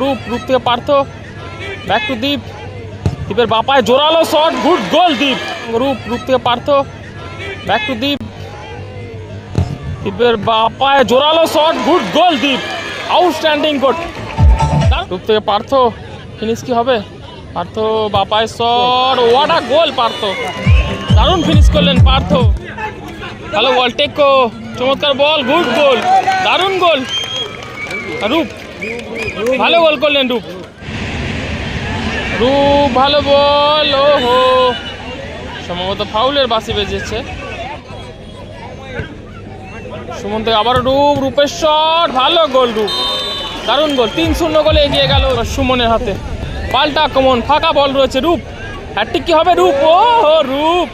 রূপ রূপ থেকে Partha. Back to Deep দীপের বাপায় জোরালো shot good goal Deep Roop Roop থেকে পার্থ। ব্যাক টু দীপ দীপের বাপায় জোরালো shot good goal Deep outstanding goat Roop থেকে পার্থ। ফিনিশ কি হবে? Partha Bapai shot what goal Partha. দারুণ ফিনিশ করলেন পার্থ। ভালো বল টেকো চমৎকার বল গুড গোল দারুণ গোল রূপ ভালো গোল করলেন রূপ। রূপ ভালো বল ও হো সম্ভবত ফাউলের বাসি বেজেছে। সুমন থেকে রূপ, রূপের শট, ভালো গোল রূপ। দারুণ গোল, তিন শূন্য গোলে এগিয়ে গেল সুমনের হাতে। পাল্টা আক্রমণ, ফাঁকা বল রয়েছে রূপ। হ্যাট্রিক কি হবে রূপ? ও হো রূপ।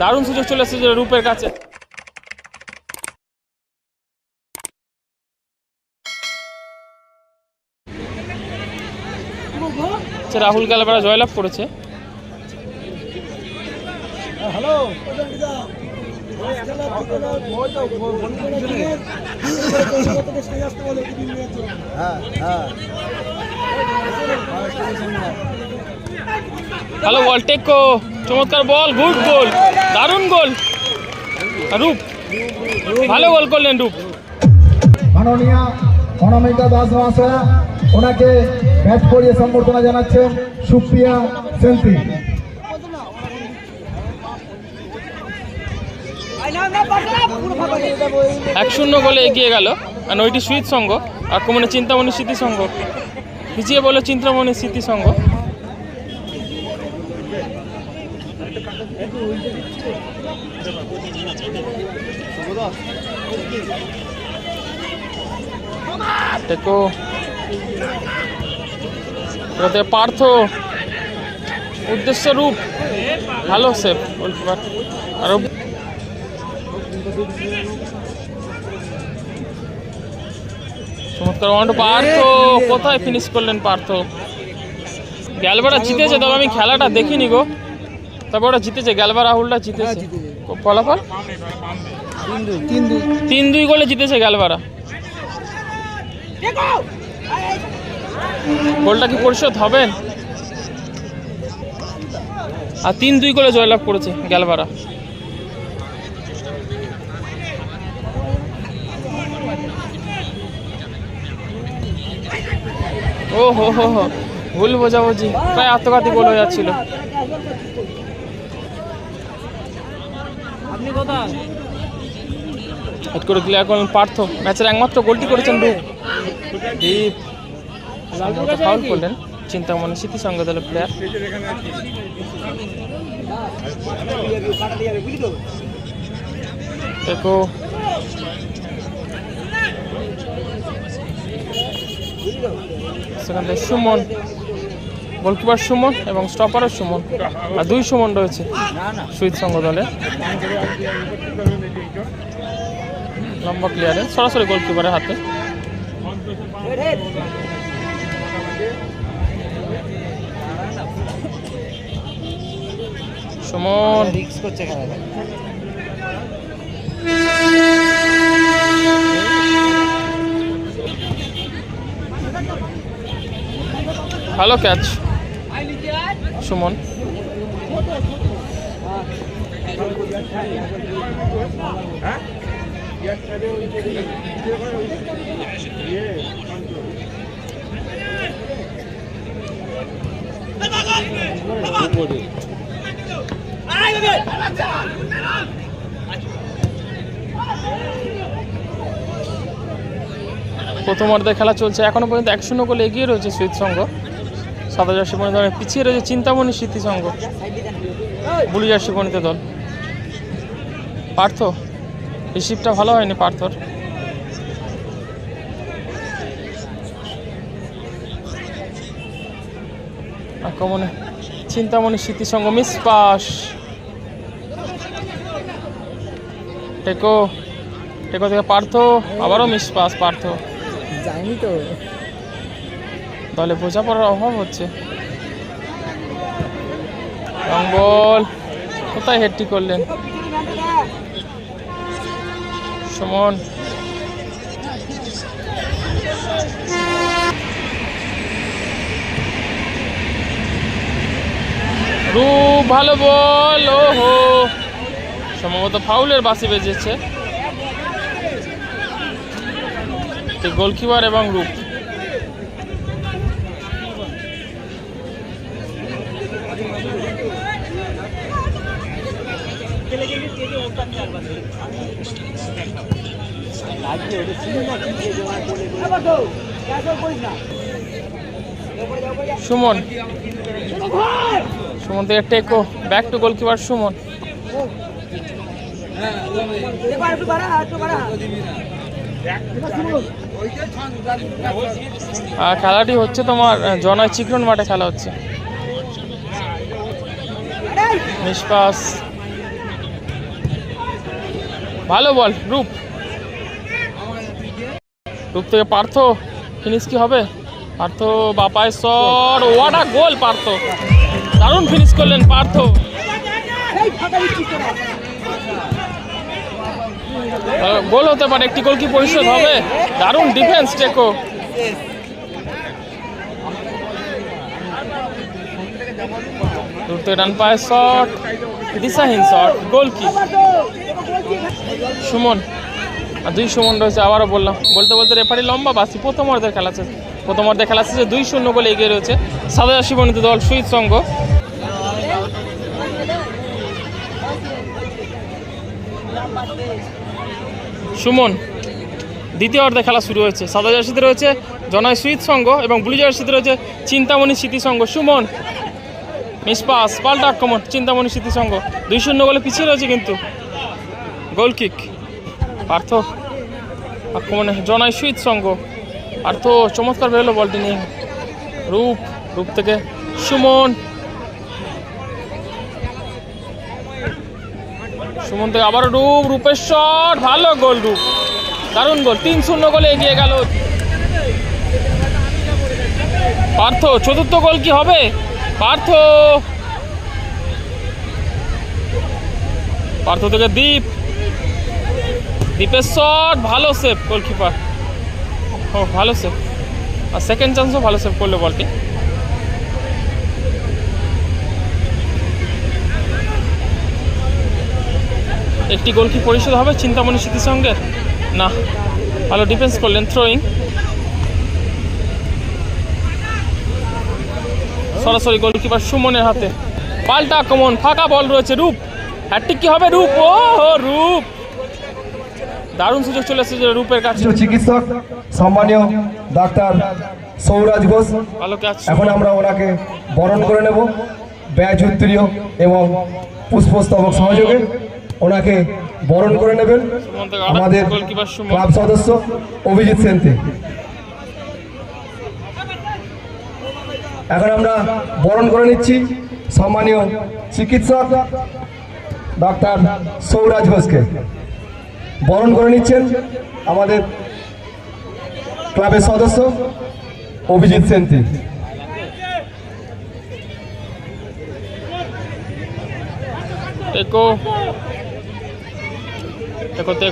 দারুণ সুযোগ চলে এসেছে রূপের কাছে। আচ্ছা, রাহুল গালাপাড়া জয়লাভ করেছে। হ্যালো হ্যাঁ হ্যাঁ বল টেকো চমৎকার বল গুড গোল দারুণ গোল রূপ। ভালো গোল করলেন রূপ। মাননীয় অনামিকা দাস মহাশয়া ওনাকে ব্যাট করিয়ে সম্বর্ধনা জানাচ্ছেন সুপ্রিয়া সেন্থি। এক শূন্য গোলে এগিয়ে গেল। আর নয়টি সুইট সঙ্গ, আর কমনে চিন্তামণি স্মৃতি সঙ্গ। পিছিয়ে বলো চিন্তামণি স্মৃতি সঙ্গ। দেখো এটাতে পার্থ উদ্দেশ্য রূপ। ভালো সেভ গোলকিপার আরও চমৎকার ওয়ান পার্থ। কোথায় ফিনিশ করলেন পার্থ? গ্যালবারা জিতেছে তবে আমি খেলাটা দেখিনি গো। তবে ওরা জিতেছে গ্যালবা রাহুলটা জিতেছে। ফলাফল? তিন দুই তিন দুই। গোলে জিতেছে গ্যালবারা গোলটা কি পরিশোধ হবেন আর তিন দুই গোলে জয়লাভ করেছে গ্যালবারা ও হো হো হো, ভুল বোঝাবুঝি, প্রায় আত্মঘাতী গোল হয়ে যাচ্ছিল। করে ক্লিয়ার করলেন পার্থ, ম্যাচের একমাত্র গোলটি করেছেন রূপ। দীপ ফাউল করলেন চিন্তামণি স্মৃতি সঙ্গ দলের প্লেয়ার দেখো। সেখানে সুমন গোলকিপার সুমন এবং স্টপারও সুমন। আর দুই সুমন রয়েছে সুইট সঙ্গ দলে লম্বা প্লেয়ারে সরাসরি গোলকিপারের হাতে। সুমন। রিক্স করছে খেলাটা ভালো ক্যাচ সুমন প্রথম অর্ধে খেলা চলছে। এখনও পর্যন্ত এক শূন্য গোলে এগিয়ে রয়েছে সুইট সংঘ। সাত হাজার শিবনী দলের পিছিয়ে রয়েছে চিন্তামণি স্মৃতি সংঘ। বুলিজার শিবনীত দল। পার্থ? রিসিভটা ভালো হয়নি পার্থর। আক্রমণে চিন্তামণি স্মৃতি সংঘ মিস পাস। টেকো টেকো থেকে পার্থ আবারও মিস পাস পার্থ। যায়নি তো। দলে বোঝাপড়ার অভাব হচ্ছে। রং বল কোথায় হেডটি করলেন? একশো মন রূপ ভালো বল ওহো। সম্ভবত ফাউলের বাসি বেজেছে। গোলকিপার এবং রূপ। সুমন। সুমন থেকে টেকো ব্যাক টু গোলকিপার সুমন। খেলাটি হচ্ছে তোমার জনয় চিকরন মাঠে খেলা হচ্ছে। নিষ্পাস। ভালো বল, রূপ। রূপ থেকে পার্থ ফিনিশ কি হবে? Partha Bapai shot what a goal Partha. দারুণ ফিনিশ করলেন পার্থ। গোল হতে পারে, একটি গোল কি পরিশোধ হবে? দারুণ ডিফেন্স টেকো দূর থেকে ডান পায়ে শট দিশাহীন শট গোল কি? সুমন। আর দুই সুমন রয়েছে আবারও বললাম, বলতে বলতে রেফারি লম্বা বাসি প্রথম অর্ধের খেলা শেষ, প্রথম অর্ধের খেলা শেষে দুই শূন্য বলে এগিয়ে রয়েছে সাদাশি বর্ণিত দল সুইট সঙ্গ সুমন, দ্বিতীয় অর্ধে খেলা শুরু হয়েছে। সাদা জার্সিতে রয়েছে জনয় সুইট সঙ্গ এবং ব্লু জার্সিতে রয়েছে চিন্তামণি স্মৃতি সঙ্গ সুমন মিসপাস পাল্টা আক্রমণ, চিন্তামণি স্মৃতি সঙ্গ দুই শূন্য গোলে পিছিয়ে রয়েছে কিন্তু। গোল কিক পার্থ আক্রমণে জনয় সুইট সঙ্গ। পার্থ, চমৎকার বেরোলো বলটি নিয়ে। রূপ রূপ থেকে সুমন। সুমন থেকে আবারও রূপ রূপেশ্বর ভালো গোল রূপ। দারুণ গোল তিন শূন্য গোলে এগিয়ে গেল। পার্থ, চতুর্থ গোল কি হবে? পার্থ। পার্থ থেকে দীপ। শট ভালো সেভ গোলকিপার ও, ভালো সেভ আর সেকেন্ড চান্সও ভালো সেভ করল বলটি। একটি গোল কি পরিশোধ হবে চিন্তামণি স্মৃতির সঙ্গে? না। ভালো ডিফেন্স করলেন থ্রোয়িং সরাসরি গোলকিপার সুমনের হাতে। পাল্টা আক্রমণ, ফাঁকা বল রয়েছে রূপ। হ্যাট্রিক কি হবে? রূপ। ও, রূপ। দারুণ সুযোগ চলে এসেছে রূপের কাছে। চিকিৎসক সম্মানীয় ডাক্তার সৌরাজ ঘোষ এখন আমরা ওনাকে বরণ করে নেব। ব্যয় উত্তরীয় এবং পুষ্পস্তবক সহযোগে ওনাকে বরণ করে নেবেন আমাদের ক্লাব সদস্য অভিজিৎ সেনতে। এখন আমরা বরণ করে নিচ্ছি সম্মানীয় চিকিৎসক ডাক্তার সৌরাজ ঘোষকে। বরণ করে নিচ্ছেন আমাদের ক্লাবের সদস্য অভিজিৎ সেনতে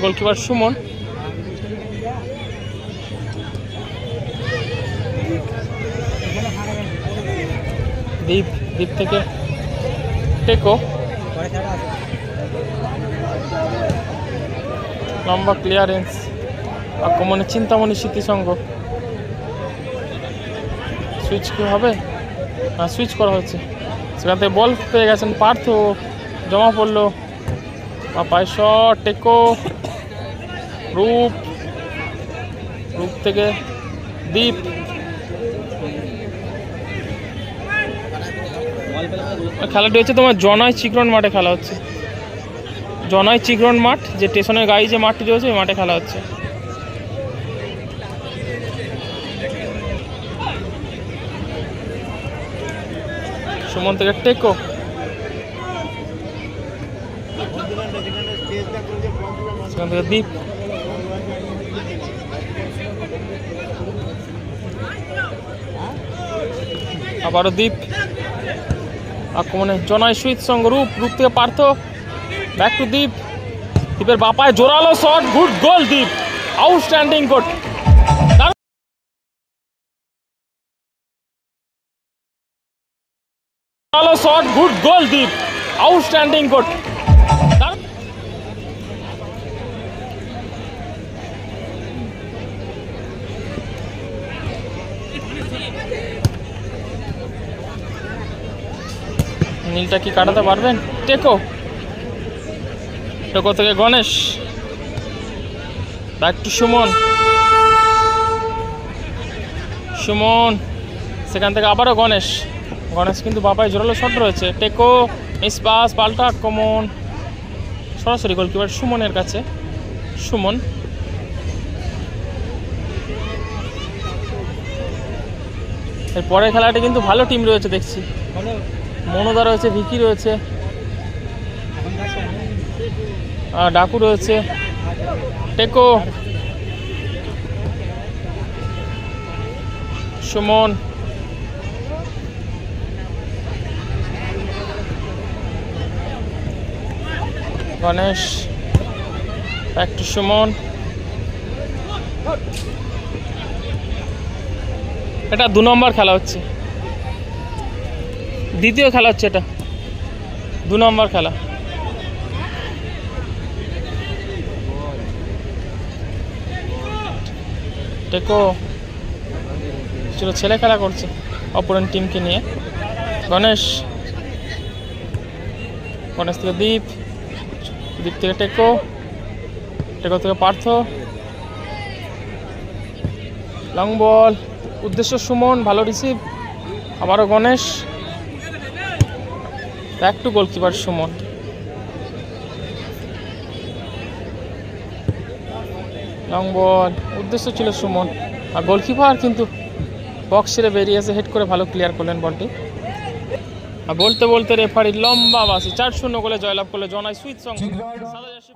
গোলকিপার সুমন। দ্বীপ দ্বীপ থেকে টেকো লম্বা ক্লিয়ারেন্স আক্রমণে চিন্তামণি স্মৃতিসঙ্গ সুইচ কি হবে? হ্যাঁ সুইচ করা হচ্ছে। সেখান থেকে বল পেয়ে গেছেন পার্থ। জমা পড়ল। বা পায়ে শট টেকো রূপ। রূপ থেকে দ্বীপ খেলাটি হচ্ছে তোমার জনয় চিকরন মাঠে খেলা হচ্ছে। জনয় চিকরন মাঠ, যে স্টেশনের গাড়ি যে মাঠটি রয়েছে, ওই মাঠে খেলা হচ্ছে। সুমন থেকে টেকো সেখান থেকে দ্বীপ আবারও দ্বীপ আক্রমণে জনয় সুইট সঙ্গ রূপ রূপ থেকে পার্থ। ব্যাক টু দ্বীপ দ্বীপের বাপায় জোরালো শট গুড গোল দ্বীপ আউটস্ট্যান্ডিং গোল ভালো shot good goal Deep outstanding good নীলটা কি কাটাতে পারবেন? টেকো টেকো থেকে Ganesh? Back to Suman. Suman সেখান থেকে আবারও গণেশ। গণেশ কিন্তু বাপায় জোরালো শট রয়েছে। টেকো মিস পাস পাল্টা আক্রমণ। সরাসরি গোলকিপার সুমনের কাছে। সুমন। এর পরের খেলাটি কিন্তু ভালো টিম রয়েছে দেখছি। মনোদা রয়েছে ভিকি রয়েছে। ডাকু রয়েছে। টেকো। Suman. Ganesh. Back to Suman. এটা দু নম্বর খেলা হচ্ছে। দ্বিতীয় খেলা হচ্ছে এটা। দু নম্বর খেলা। টেকো ছিল ছেলে খেলা করছে অপরেন্ট টিমকে নিয়ে। গণেশ। গণেশ থেকে দীপ। দীপ থেকে টেকো। টেকো থেকে পার্থ। লং বল উদ্দেশ্য সুমন, ভালো রিসিভ আবারও Ganesh. Back to goalkeeper Suman. Long ball উদ্দেশ্য ছিল সুমন আর গোলকিপার কিন্তু বক্স ছেড়ে বেরিয়ে এসে হেড করে ভালো ক্লিয়ার করলেন বলটি। আর বলতে বলতে রেফারি লম্বা বাসি চার শূন্য গোলে জয়লাভ করলে জনাই সুইট সং সাদা জার্সি